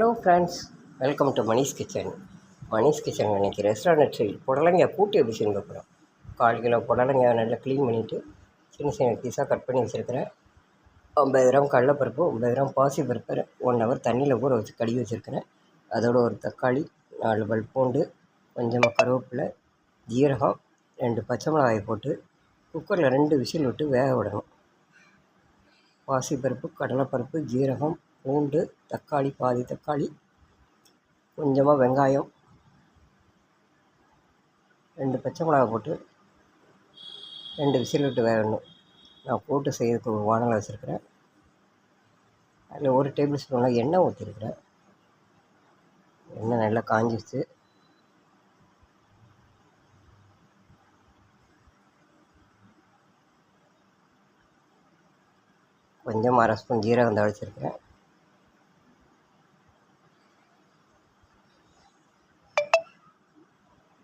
Hello friends welcome to Manish kitchen. Manish kitchen இன்றைக்கி restaurant style புடலங்க கூட்டி எப்படி செய்ய போகிறோம் கால் கிலோ புடலங்க நல்லா க்ளீன் பண்ணிவிட்டு சின்ன சின்ன பீஸாக கட் பண்ணி வச்சுருக்கிறேன். ஐம்பது கிராம் கடலைப்பருப்பு ஐம்பது கிராம் பாசி பருப்பு ஒன் ஹவர் தண்ணியில் ஊற வச்சு கழுவி வச்சுருக்கிறேன். அதோட ஒரு தக்காளி நாலு பல் பூண்டு கொஞ்சமாக கருவேப்பிலை ஜீரகம் ரெண்டு பச்சை மிளகாய் போட்டு குக்கரில் ரெண்டு விசில் விட்டு வேக விடணும். பாசிப்பருப்பு கடலைப்பருப்பு ஜீரகம் பூண்டு தக்காளி பாதி தக்காளி கொஞ்சமாக வெங்காயம் ரெண்டு பச்சை மிளகா போட்டு ரெண்டு விசில் விட்டு வேகணும். நான் போட்டு செய்யறதுக்கு ஒரு வானலை வச்சுருக்கிறேன். அதில் ஒரு டேபிள் ஸ்பூனில் எண்ணெய் ஊற்றிருக்கிறேன். எண்ணெய் நல்லா காஞ்சிச்சு கொஞ்சமாக அரை ஸ்பூன் ஜீரகம் தழிச்சிருக்கிறேன்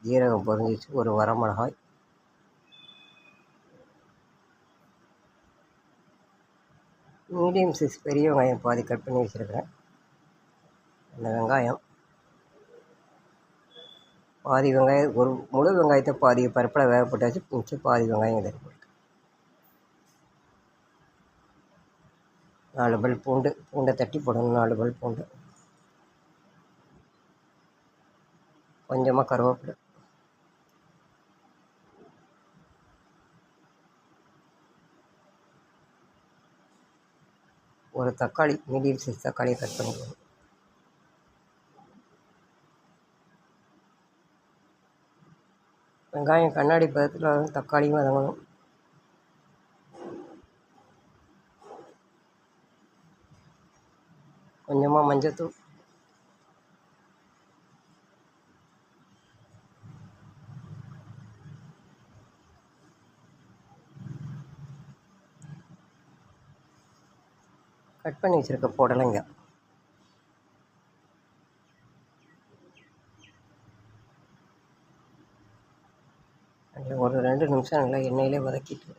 ஜீரகம் பொறிஞ்சிச்சு ஒரு வரமிளகாய். மீடியம் சைஸ் பெரிய வெங்காயம் பாதி கட் பண்ணி வச்சுருக்கிறேன். அந்த வெங்காயம். பாதி வெங்காயம் ஒரு முழு வெங்காயத்தை பாதி பருப்பில் வேகப்பட்டாச்சு மிச்சம் பாதி வெங்காயம் இதில் போட்டு நாலு பல் பூண்டு பூண்டை தட்டி போடணும் நாலு பல் பூண்டு. கொஞ்சமாக கருவேப்பிலை. ஒரு தக்காளி மீடியம் சைஸ் தக்காளியை கட் பண்ணிக்கணும் வெங்காயம் கண்ணாடி பதத்தில் வரும் தக்காளியும் வதங்கணும். கொஞ்சமாக மஞ்சத்தூள். கட் பண்ணி வச்சுருக்க புடலைங்க. ஒரு ரெண்டு நிமிஷம் நல்லா எண்ணெயிலே வதக்கிட்டு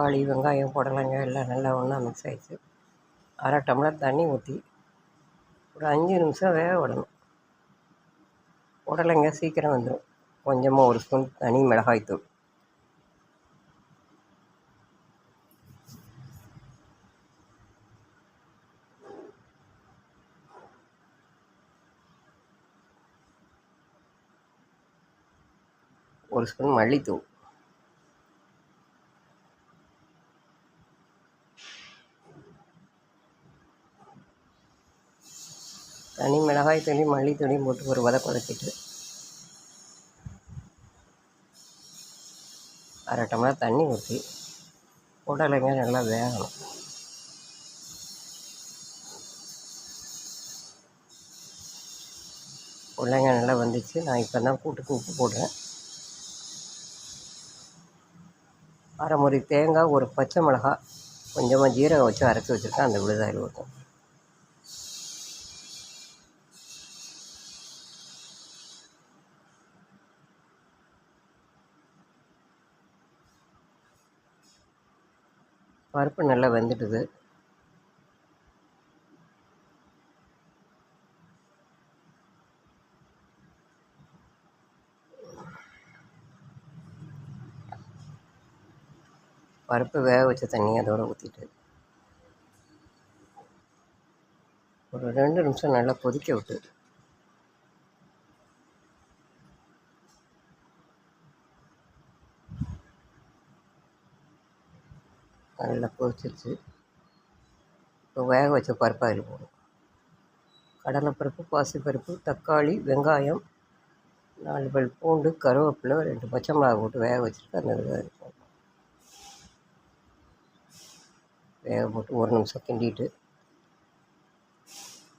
தக்காளி வெங்காயம் புடலங்க எல்லாம் நல்லா ஒன்றா மிக்ஸ் ஆகிடுச்சு அரை டம்ளர் தண்ணி ஊற்றி ஒரு அஞ்சு நிமிஷம் வேக விடணும். புடலங்க சீக்கிரம் வந்துடும் கொஞ்சமாக ஒரு ஸ்பூன் தனி மிளகாய்த்தூள் ஒரு ஸ்பூன் மல்லித்தூள். தனி மிளகாய் தூளி மல்லித்தூளியும் போட்டு ஒரு வதை கொதக்கிட்டு அரை டம்ளர் தண்ணி ஊற்றி உடலைங்க நல்லா வேகணும். உருளைங்க நல்லா வந்துச்சு. நான் இப்போ தான் கூட்டுக்கு உப்பு போடுறேன். அரை முறை தேங்காய் ஒரு பச்சை மிளகாய் கொஞ்சமாக ஜீரகம் வச்சு அரைச்சி வச்சுருக்கேன். அந்த விழுதாயில் ஊற்றும் பருப்பு நல்லா வெந்துட்டுது பருப்பு வேக வச்ச தண்ணி அதோடு ஊற்றிட்டு ஒரு ரெண்டு நிமிஷம் நல்லா கொதிக்க விட்டு நல்லா கொதிச்சிருச்சு இப்போ வேக வச்ச பருப்பு அதில் போடும் கடலைப்பருப்பு பாசிப்பருப்பு தக்காளி வெங்காயம் நாலு பல் பூண்டு கருவேப்பிலை ரெண்டு பச்சை மிளகா போட்டு வேக வச்சுட்டு அந்த இது வேக போட்டு ஒரு நிமிஷம் கிண்டிட்டு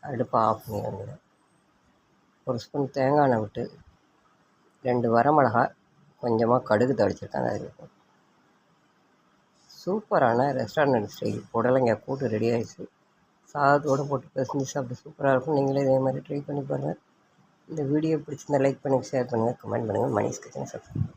அடுப்பை ஆஃப் பண்ணிடுங்க ஒரு ஸ்பூன் தேங்காய் எண்ணெய் விட்டு ரெண்டு வரமிளகா கொஞ்சமாக கடுகு தடிச்சிருக்காங்க அதில் போட்டு சூப்பரான ரெஸ்டாரண்ட் ஸ்டைல் புடலங்காய் கூட்டு ரெடி ஆகிடுச்சு சாதத்தோடு போட்டு பிசைஞ்சு சாப்பிட சூப்பராக இருக்கும். நீங்களே இதே மாதிரி ட்ரை பண்ணி பாருங்கள் இந்த வீடியோ பிடிச்சிருந்தா லைக் பண்ணுங்கள் ஷேர் பண்ணுங்கள் கமெண்ட் பண்ணுங்கள் மணிஷ் கிச்சன் சப்ஸ்கிரைப்